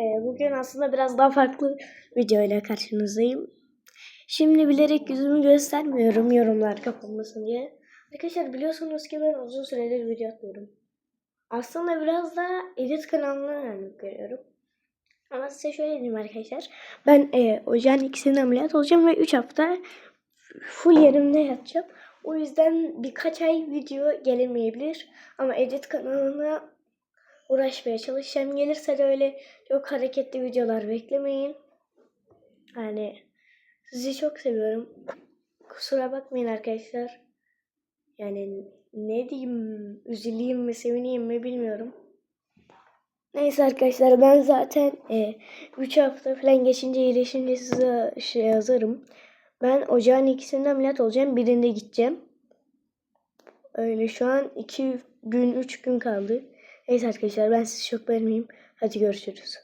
Ee, bugün aslında biraz daha farklı videoyla karşınızdayım. Şimdi bilerek yüzümü göstermiyorum yorumlar kapanmasın diye. Arkadaşlar biliyorsunuz ki ben uzun süredir video atmıyorum. Aslında biraz da edit kanalına örnek veriyorum. Ama size şöyle diyeyim arkadaşlar. Ben e, ocağın ikisini ameliyat olacağım ve 3 hafta full yerimde yatacağım. O yüzden birkaç ay video gelemeyebilir. Ama edit kanalına uğraşmaya çalışacağım. Gelirse de öyle çok hareketli videolar beklemeyin. Yani sizi çok seviyorum. Kusura bakmayın arkadaşlar. Yani ne diyeyim, üzüleyim mi, sevineyim mi bilmiyorum. Neyse arkadaşlar ben zaten 3 hafta falan geçince iyileşince size şey yazarım. Ben ocağın ikisinde ameliyat olacağım. Birinde gideceğim. Öyle şu an 2 gün 3 gün kaldı. Neyse arkadaşlar ben sizi çok beğenmeyeyim. Hadi görüşürüz.